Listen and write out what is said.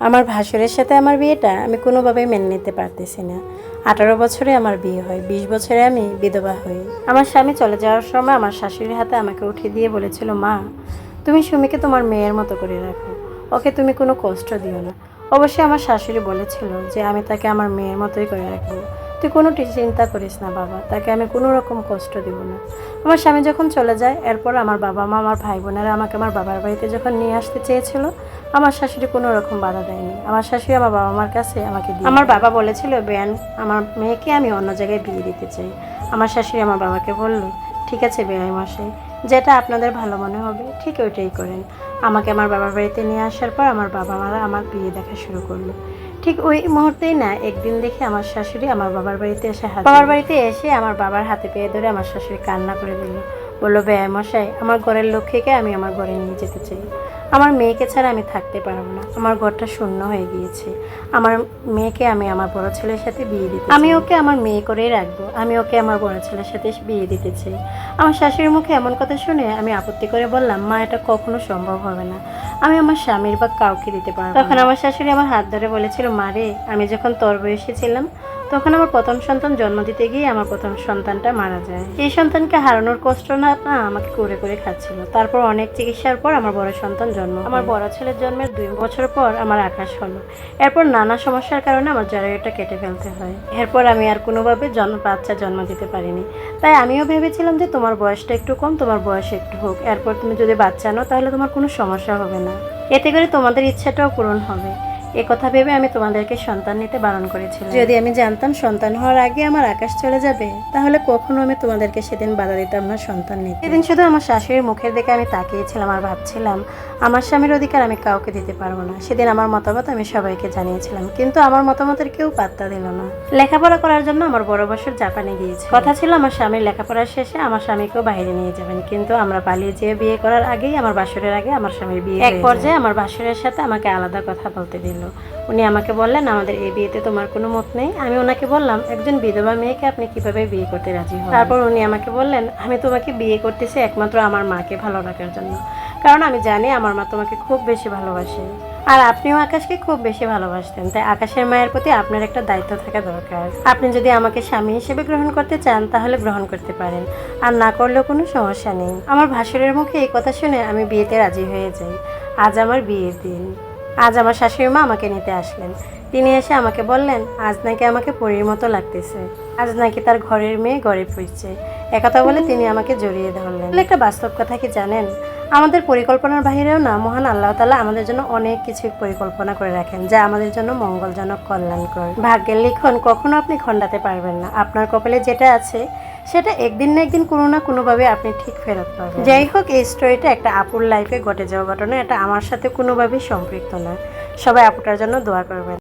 আমার ভাসুরের সাথে আমার বিয়েটা আমি কোনোভাবেই মেনে নিতে পারতেছি না। আঠারো বছরে আমার বিয়ে হয়, বিশ বছরে আমি বিধবা হই। আমার স্বামী চলে যাওয়ার সময় আমার শাশুড়ির হাতে আমাকে উঠে দিয়ে বলেছিল, মা, তুমি সুমিকে তোমার মেয়ের মতো করে রাখো। ওকে তুমি কোনো কষ্ট দিও না। অবশ্যই আমার শাশুড়ি বলেছিল যে, আমি তাকে আমার মেয়ের মতোই করে রাখব। তুই কোনো চিন্তা করিস না বাবা। তাকে আমি কোনো রকম কষ্ট দিব না। আমার স্বামী যখন চলে যায় এরপর আমার বাবা মা আমার ভাই বোনেরা আমাকে আমার বাবার বাড়িতে যখন নিয়ে আসতে চেয়েছিল আমার শাশুড়ি কোনো রকম বাধা দেয়নি। আমার শাশুড়ি আমার বাবা মার কাছে আমাকে দিয়ে আমার বাবা বলেছিল বেয়ান আমার মেয়েকে আমি অন্য জায়গায় বিয়ে দিতে চাই। আমার শাশুড়ি আমার বাবাকে বলল ঠিক আছে বেয়াই মশাই যেটা আপনাদের ভালো মনে হবে ঠিক ওইটাই করেন। আমাকে আমার বাবার বাড়িতে নিয়ে আসার পর আমার বাবা মারা আমার বিয়ে দেখা শুরু করল। ঠিক ওই মুহূর্তেই না একদিন দেখে আমার শাশুড়ি আমার বাবার বাড়িতে এসে বাবার বাড়িতে এসে আমার বাবার হাতে পেয়ে ধরে আমার শাশুড়ি কান্না করে দিল বলল ব্যয় মশাই আমার ঘরের লক্ষ্যকে আমি আমার ঘরে নিয়ে যেতে চাই। আমার মেয়েকে ছাড়া আমি থাকতে পারব না। আমার ঘরটা শূন্য হয়ে গিয়েছে। আমার মেয়েকে আমি আমার বড় ছেলের সাথে বিয়ে দিতে আমি ওকে আমার মেয়ে করেই রাখব। আমি ওকে আমার বড় ছেলের সাথে বিয়ে দিতে চাই। আমার শাশুড়ির মুখে এমন কথা শুনে আমি আপত্তি করে বললাম মা এটা কখনো সম্ভব হবে না। আমি আমার স্বামীর বা কাউকে দিতে পারব তখন আমার শাশুড়ি আমার হাত ধরে বলেছিল মারে আমি যখন তোর বয়সে ছিলাম তখন আমার প্রথম সন্তান জন্ম দিতে গিয়ে আমার প্রথম সন্তানটা মারা যায়। এই সন্তানকে হারানোর কষ্ট না আমাকে করে করে খাচ্ছিল। তারপর অনেক চিকিৎসার পর আমার বড় সন্তান জন্ম আমার বড় ছেলের জন্মের দুই বছর পর আমার আকাশ হলো। এরপর নানা সমস্যার কারণে আমার জারাইটা কেটে ফেলতে হয়। এরপর আমি আর কোনোভাবে জন্ম বাচ্চা জন্ম দিতে পারিনি। তাই আমিও ভেবেছিলাম যে তোমার বয়সটা একটু কম, তোমার বয়স একটু হোক। এরপর তুমি যদি বাচ্চা নাও, তাহলে তোমার কোনো সমস্যা হবে না। এতে করে তোমাদের ইচ্ছাটাও পূরণ হবে। কথা ভেবে আমি তোমাদেরকে সন্তান নিতে বারণ করেছিলাম। যদি আমি জানতাম সন্তান হওয়ার আগে আমার আকাশ চলে যাবে তাহলে কখনো আমি তোমাদেরকে সেদিন বাধা দিতাম না সন্তান নিতে। সেদিন শুধু আমার শাশুড়ির মুখের দিকে আমি তাকিয়েছিলাম আর ভাবছিলাম আমার স্বামীর অধিকার আমি কাউকে দিতে পারব না। সেদিন আমার মতামত আমি সবাইকে জানিয়েছিলাম কিন্তু আমার মতামতের কেউ পাত্তা দিল না। লেখাপড়া করার জন্য আমার বড় বছর জাপানে গিয়েছে কথা ছিল আমার স্বামীর লেখাপড়া শেষে আমার স্বামীকেও বাইরে নিয়ে যাবেন কিন্তু আমরা পালিয়ে যেয়ে বিয়ে করার আগেই আমার বাসরের আগে আমার স্বামীর বিয়ে এক পর্যায়ে আমার বাসরের সাথে আমাকে আলাদা কথা বলতে দিল। উনি আমাকে বললেন, আমাদের এই বিয়েতে তোমার কোনো মত নেই। আমি ওনাকে বললাম, একজন বিধবা মেয়েকে আপনি কীভাবে বিয়ে করতে রাজি হন? তারপর উনি আমাকে বললেন, আমি তোমাকে বিয়ে করতেছি একমাত্র আমার মাকে ভালো রাখার জন্য। কারণ আমি জানি আমার মা তোমাকে খুব বেশি ভালোবাসে। আর আপনিও আকাশকে খুব বেশি ভালোবাসতেন। তাই আকাশের মায়ের প্রতি আপনার একটা দায়িত্ব থাকা দরকার। আপনি যদি আমাকে স্বামী হিসেবে গ্রহণ করতে চান, তাহলে গ্রহণ করতে পারেন। আর না করলেও কোনো সমস্যা নেই। আমার ভাসুরের মুখে এই কথা শুনে আমি বিয়েতে রাজি হয়ে যাই। আজ আমার বিয়ের দিন। আজ আমার শাশুড়ি মা আমাকে নিতে আসলেন। তিনি এসে আমাকে বললেন, আজ নাকি আমাকে পরীর মতো লাগতেছে। আজ নাকি তার ঘরের মেয়ে ঘরে ফিরছে একথা বলে তিনি আমাকে জড়িয়ে ধরলেন। একটা বাস্তব কথা কি জানেন? আমাদের পরিকল্পনার বাহিরেও না, মহান আল্লাহ তালা আমাদের জন্য অনেক কিছু পরিকল্পনা করে রাখেন, যা আমাদের জন্য মঙ্গলজনক, কল্যাণকর। ভাগ্যের লিখন কখনো আপনি খণ্ডাতে পারবেন না। আপনার কপালে যেটা আছে সেটা একদিন না একদিন কোনো না কোনোভাবে আপনি ঠিক ফেরত পাবেন। যাই হোক এই স্টোরিটা একটা আপুর লাইফে ঘটে যাওয়া ঘটনা এটা আমার সাথে কোনোভাবেই সম্পৃক্ত নয়। সবাই আপুটার জন্য দোয়া করবেন।